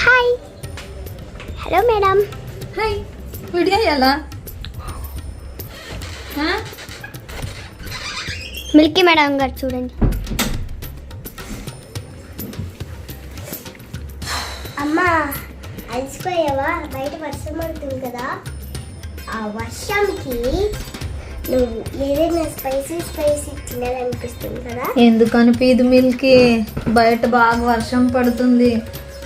Hi hello madam hi video ఎలా Milky madam గారు చూడండి అమ్మా అలసిపోయావా బయట వర్షం పడుతుంది కదా. ఆ వర్షంకి నువ్వు ఏదైనా స్పైసీ స్పైసీ తినాలనిపిస్తుంది కదా? ఎందుకు అనిపించదు మిల్కి బయట బాగా వర్షం పడుతుంది.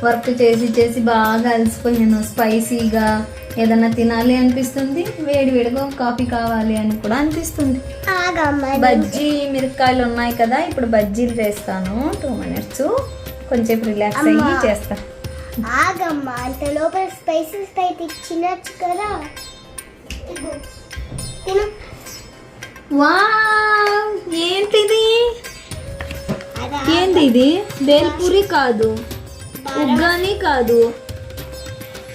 వర్క్ చేసి చేసి బాగా అలసిపోయాను. స్పైసీగా ఏదన్నా తినాలి అనిపిస్తుంది వేడి వేడిగా కాఫీ కావాలి అని కూడా అనిపిస్తుంది. బజ్జీ మిరపకాయలు ఉన్నాయి కదా ఇప్పుడు బజ్జీలు చేస్తాను. టూ మినిట్స్ కొంచెం రిలాక్స్ అయ్యి. చేస్తా. ఆగమ్మా అంత లోపల స్పైసీ స్పైసీ తినచ్చు కదా. తిను. వా ఏంటిది? ఇది బేల్పూరి కాదు. ఉగ్గాని కాదు.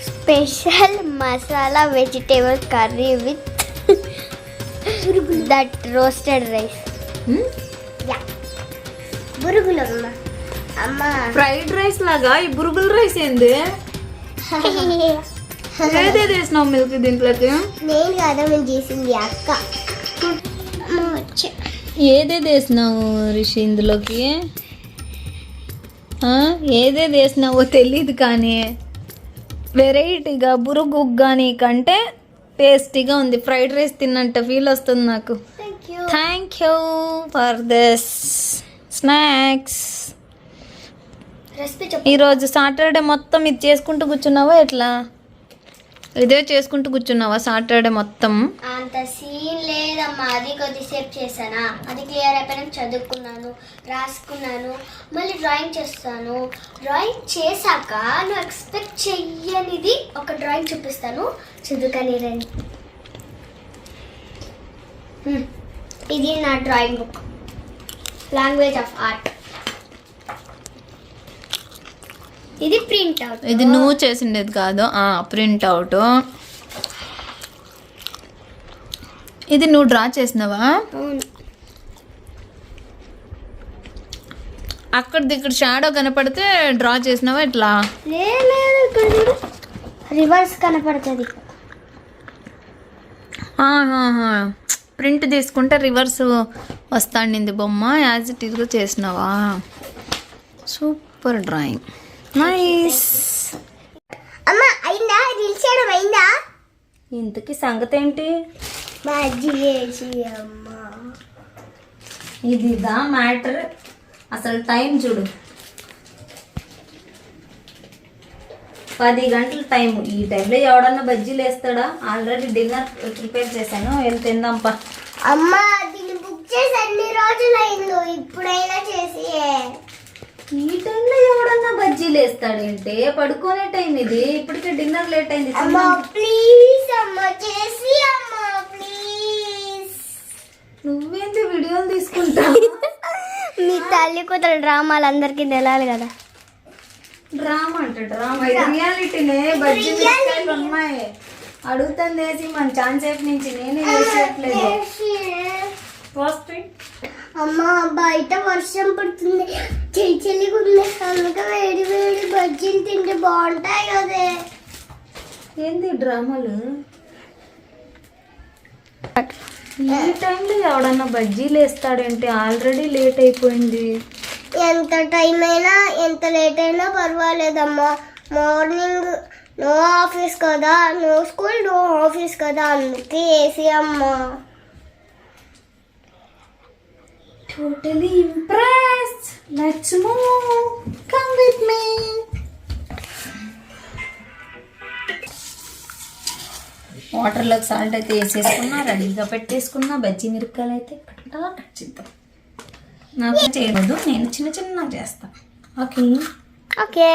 Special masala vegetable curry with that roasted rice. బురుగులు అమ్మ. ఫ్రైడ్ రైస్ లాగా? ఈ బురుగుల రైస్ ఏంది? ఏదేది వేసినావు మిల్క్ దీంట్లోకి? నేను కదా మేము చేసింది అక్క. ఏదేది వేసినావు రిషి ఇందులోకి? ఏదేది వేసినావో తెలియదు కానీ వెరైటీగా బురుగు ఉగ్గాని కంటే టేస్టీగా ఉంది. ఫ్రైడ్ రైస్ తిన్నంత ఫీల్ వస్తుంది నాకు. Thank you for this snacks ఈరోజు సాటర్డే మొత్తం ఇది చేసుకుంటూ కూర్చున్నావా ఎట్లా? ఇదే చేసుకుంటూ కూర్చున్నావా సాటర్డే మొత్తం? అంత సీన్ లేదమ్మా అది కొద్దిసేపు చేశానా. అది క్లియర్ అయిపోయినాక చదువుకున్నాను రాసుకున్నాను మళ్ళీ డ్రాయింగ్ చేస్తాను. డ్రాయింగ్ చేశాక నువ్వు ఎక్స్పెక్ట్ చెయ్యనిది ఒక డ్రాయింగ్ చూపిస్తాను. చదువుకని రండి. ఇది నా drawing book. Language of art. ఇది ప్రింట్ అవుట్ ఇది నువ్వు చేసిండేది కాదు. ప్రింట్ అవుట్ ఇది నువ్వు డ్రా చేసినావా? అక్కడ ఇక్కడ షాడో కనపడితే డ్రా చేసినావా ఇట్లా? రివర్స్ కనపడుతుంది. ప్రింట్ తీసుకుంటే రివర్స్ వస్తాండింది బొమ్మ. యాజ్ ఇట్ ఈస్గా చేసినావా? Super drawing nice. అమ్మ అయిందా? రీల్స్ చేయడం అయిందా? ఇంతకీ సంగతి ఏంటి ఇది దా మ్యాటర్. అసలు టైం చూడు. పది గంటల టైం. ఈ టైంలో ఎవడన్నా బజ్జీలు వేస్తాడా ఆల్రెడీ డిన్నర్ ప్రిపేర్ చేశాను. వెళ్ళి తిందాంపా అమ్మ దీన్ని బుక్ చేసి అన్ని రోజులు అయిందో ఇప్పుడైనా చేసి ఈ టైంలో ఎవడన్నా బజ్జీలు వేస్తాడంటే పడుకునే టైం ఇది. ఇప్పటికే డిన్నర్ లేట్ అయింది అమ్మ తిందాం. ప్లీజ్ అమ్మ చేసి అమ్మ ప్లీజ్. నువ్వేంటి వీడియోలు తీసుకుంటా? మీ తల్లి కూతురు డ్రామాలు అందరికీ తెలాలి కదా. డ్రామా అంట డ్రామా. ఇది రియాలిటీనే. బజ్జీ మిరపకాయలు ఉన్నాయి అడుగుతాను వేసి మన ఛాన్స్ సేపు నుంచి నేనే చేసేయట్లేదు ఫస్ట్ అమ్మ బయట వర్షం పడుతుంది. చెల్లి చెల్లిగా బాగుంటాయి కదే. ఏంది డ్రామాలు? ఈ టైంలో ఎవడన్నా బజ్జీలు వేస్తాడంటే ఆల్రెడీ లేట్ అయిపోయింది. ఎంత టైం అయినా ఎంత లేట్ అయినా పర్వాలేదమ్మా. మార్నింగ్ నో ఆఫీస్ కదా నో స్కూల్ నో ఆఫీస్ కదా అందుకే ఏసీ అమ్మా. టోటలీ లెట్స్ మూవ్ వాటర్లోకి సాల్ట్ అయితే వేసేసుకున్నా రెడీగా పెట్టేసుకున్నా బజ్జీ మిరపకాయలు అయితే కట్టా కట్ చేద్దాం. నాకు చేయలేదు నేను చిన్న చిన్న చేస్తా. Okay? Okay.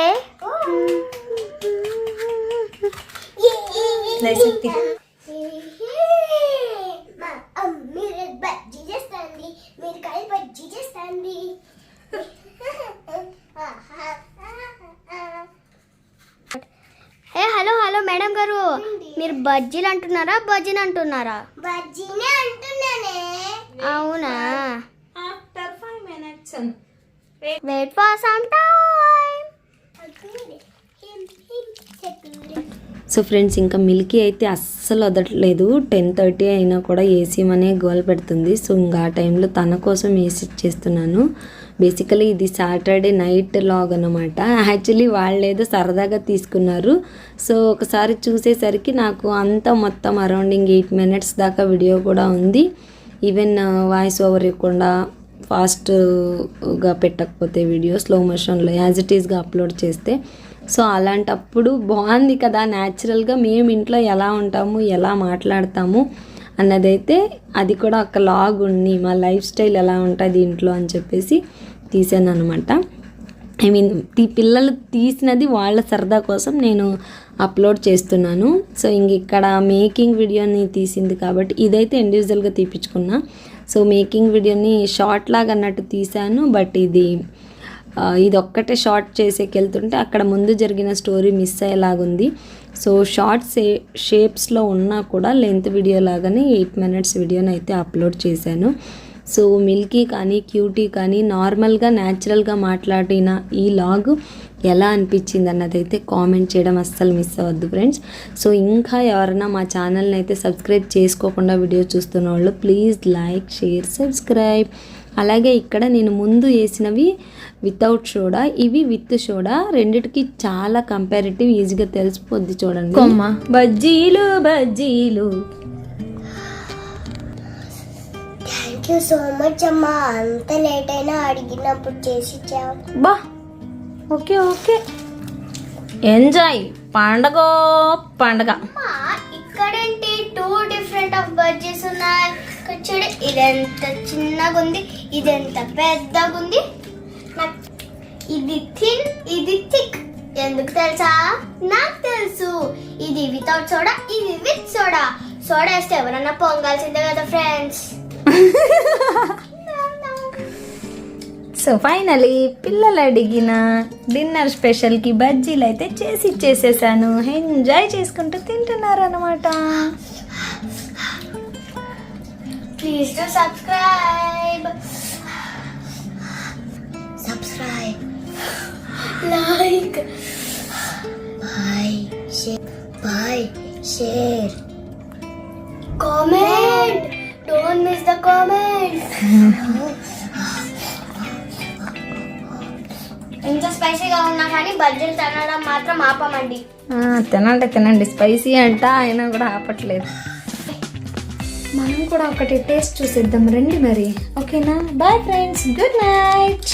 Hello hello madam గారు. మీరు బజ్జీలు అంటున్నారా బజ్జీని అంటున్నారా? బజ్జీనే అంటున్నానే. అవునా? After five minutes wait for some time so friends ఇంకా మిల్కీ అయితే అస్సలు వదలట్లేదు. టెన్ థర్టీ అయినా కూడా ఏసీ అనే గోల్ పెడుతుంది. సో ఇంకా ఆ టైంలో తన కోసం ఏసీ చేస్తున్నాను. బేసికలీ ఇది సాటర్డే నైట్ లాగ్ అనమాట యాక్చువల్లీ వాళ్ళు ఏదో సరదాగా తీసుకున్నారు. సో ఒకసారి చూసేసరికి నాకు అంతా మొత్తం అరౌండింగ్ ఎయిట్ మినిట్స్ దాకా వీడియో కూడా ఉంది. ఈవెన్ వాయిస్ ఓవర్ ఇవ్వకుండా ఫాస్ట్గా uh, పెట్టకపోతే వీడియో స్లో మోషన్లో యాజ్ ఇట్ ఈస్గా అప్లోడ్ చేస్తే. సో అలాంటప్పుడు బాగుంది కదా న్యాచురల్గా మేము ఇంట్లో ఎలా ఉంటాము ఎలా మాట్లాడతాము అన్నదైతే అది కూడా ఒక లాగ్ ఉంది మా లైఫ్ స్టైల్ ఎలా ఉంటుంది ఇంట్లో అని చెప్పేసి తీసాను అనమాట ఐ మీన్ ఈ పిల్లలు తీసినది వాళ్ళ సరదా కోసం నేను అప్లోడ్ చేస్తున్నాను. సో ఇంక ఇక్కడ మేకింగ్ వీడియోని తీసింది కాబట్టి ఇదైతే ఇండివిజువల్గా తీపించుకున్నా సో మేకింగ్ వీడియోని షార్ట్ లాగా అన్నట్టు తీశాను బట్ ఇది ఇది ఒక్కటే షార్ట్ చేసేకి వెళ్తుంటే అక్కడ ముందు జరిగిన స్టోరీ మిస్ అయ్యేలాగుంది. సో షార్ట్ సే షేప్స్లో ఉన్నా కూడా లెంత్ వీడియో లాగానే ఎయిట్ మినిట్స్ వీడియోని అయితే అప్లోడ్ చేశాను. సో మిల్కీ కానీ క్యూటీ కానీ నార్మల్గా న్యాచురల్గా మాట్లాడిన ఈ లాగ్ ఎలా అనిపించింది అన్నదైతే కామెంట్ చేయడం అస్సలు మిస్ అవ్వద్దు ఫ్రెండ్స్. సో ఇంకా ఎవరైనా మా ఛానల్ని అయితే సబ్స్క్రైబ్ చేసుకోకుండా వీడియో చూస్తున్న వాళ్ళు ప్లీజ్ లైక్ షేర్ సబ్స్క్రైబ్. అలాగే ఇక్కడ నేను ముందు వేసినవి వితౌట్ సోడా ఇవి విత్ సోడా రెండిటికి చాలా కంపారిటివ్ ఈజీగా తెలిసిపోద్ది చూడండి. కొమ్మ. బజ్జీలు బజ్జీలు. థ్యాంక్ యూ సో మచ్ అమ్మా. అంత లేట్ అయినా అడిగినప్పుడు చేసి బా. Okay okay. ఎంజాయ్ పండగ పండగ. అమ్మా ఇక్కడేంటి? టూ డిఫరెంట్ ఆఫ్ బడ్జెస్ ఉన్నాయి. చూడు ఇదెంత చిన్నగా ఉంది ఇదెంత పెద్దగా ఉంది ఇది థిన్ ఇది థిక్. ఎందుకు తెలుసా? నాకు తెలుసు. ఇది వితౌట్ సోడా ఇది విత్ సోడా సోడా వేస్తే ఎవరన్నా పొంగాల్సిందే కదా ఫ్రెండ్స్ సో ఫైనలీ పిల్లలు అడిగిన డిన్నర్ స్పెషల్కి బజ్జీలు అయితే చేసి ఇచ్చేసేసాను. ఎంజాయ్ చేసుకుంటూ తింటున్నారు అనమాట please to subscribe subscribe like by share by share comment don't miss the comment ఎంత స్పైసీగా ఉన్నా కానీ బజ్జీలు తినడం మాత్రం ఆపమండి. తినండి తినండి. స్పైసీ అంట అయినా కూడా ఆపట్లేదు. మనం కూడా ఒకటి టేస్ట్ చూసేద్దాం. రండి మరి. ఓకేనా? Bye friends good night